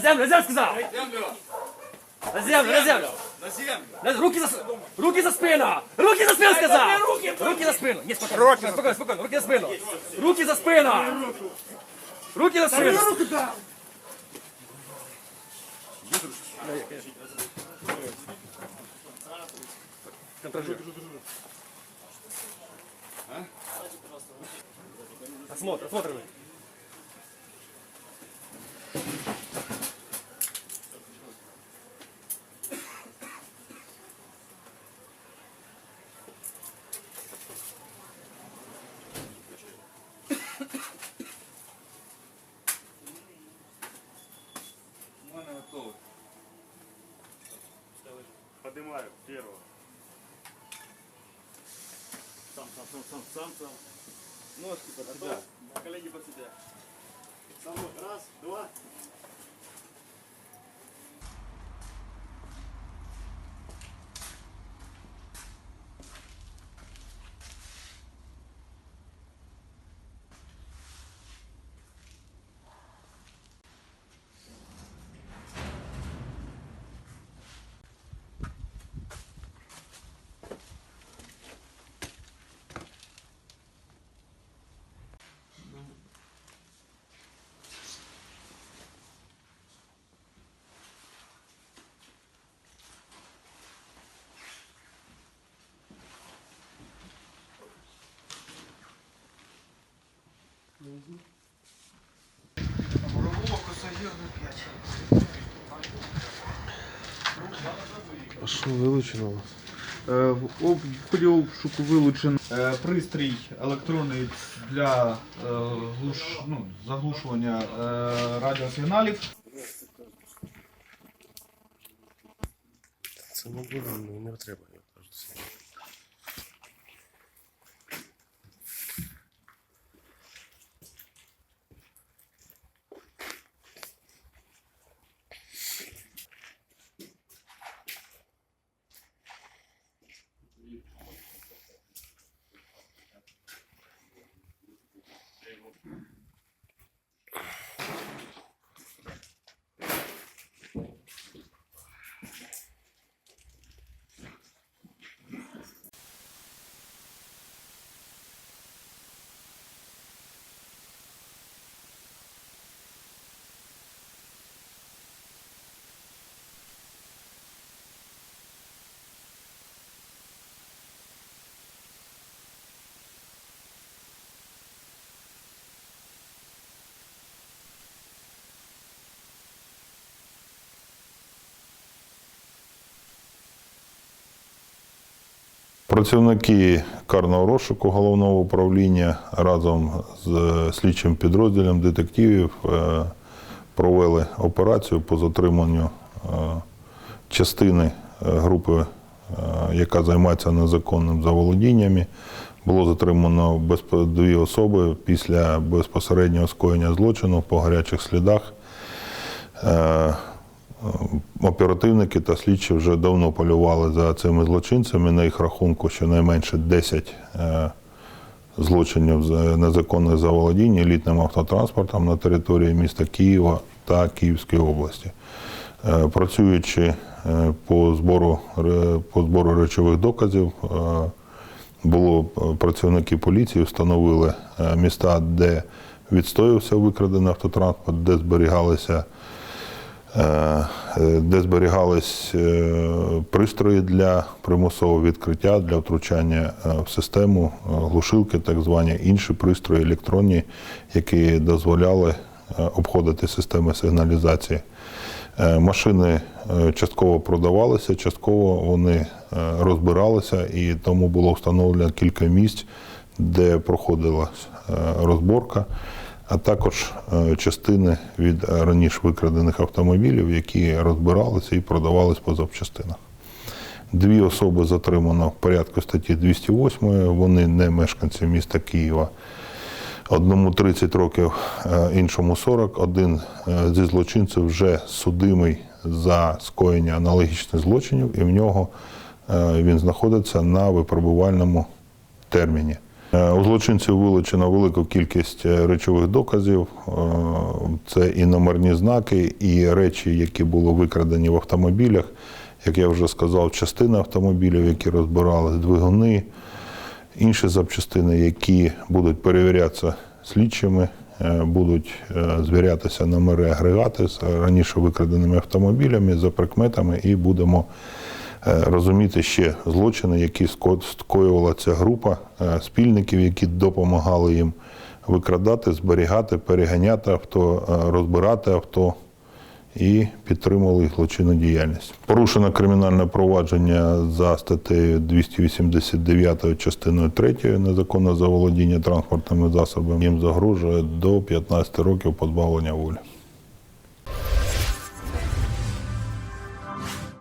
землю, на землю сказав! Землю! На землю, на землю! На землю! На- Руки за, с- руки за спину! Руки за спину сказав! Руки за спину! Ні, спокійно, спокійно, спокійно, руки за спину! Руки за спину! Руки за спину! Осмотр, осмотр. Поднимаю первого. Сам, сам, сам, сам, сам, сам. Ножки под себя. Колени под себя. Сам, раз, два. А що вилучено у вас? Е, В ході обшуку вилучений е, пристрій електронний для е, глуш, ну, заглушування е, радіосигналів. Це ну, не треба. я кажу. Працівники карного розшуку головного управління разом з слідчим підрозділом детективів е, провели операцію по затриманню е, частини е, групи, е, яка займається незаконним заволодіннями. Було затримано дві особи після безпосереднього скоєння злочину по гарячих слідах. Е, Оперативники та слідчі вже давно полювали за цими злочинцями. На їх рахунку щонайменше 10 е, злочинів з незаконних заволодінь елітним автотранспортом на території міста Києва та Київської області. Е, Працюючи е, по збору, по збору речових доказів, е, було е, працівники поліції встановили е, міста, де відстоювався викрадений автотранспорт, де зберігалися е, е, де зберігались е, пристрої для примусового відкриття, для втручання е, в систему, е, глушилки, так звані інші пристрої електронні, які дозволяли е, обходити системи сигналізації. Е, Машини е, частково продавалися, частково вони е, розбиралися, і тому було встановлено кілька місць, де проходила е, розборка, а також е, частини від раніше викрадених автомобілів, які розбиралися і продавались по запчастинах. Дві особи затримано в порядку статті 208, вони не мешканці міста Києва. Одному 30 років, е, іншому 40. Один е, зі злочинців вже судимий за скоєння аналогічних злочинів, і в нього він знаходиться на випробувальному терміні. Е, У злочинців вилучено велику кількість е, речових доказів. Е, Це і номерні знаки, і речі, які були викрадені в автомобілях. Як я вже сказав, частина автомобілів, які розбирали, двигуни, інші запчастини, які будуть перевірятися слідчими, будуть звірятися номери агрегати з раніше викраденими автомобілями за прикметами, і будемо розуміти ще злочини, які ско- скоювала ця група е, спільників, які допомагали їм викрадати, зберігати, переганяти авто, е, розбирати авто і підтримували їх злочинну діяльність. Порушено кримінальне провадження за статтею 289 частиною 3 незаконне заволодіння транспортними засобами. Їм загрожує до 15 років позбавлення волі.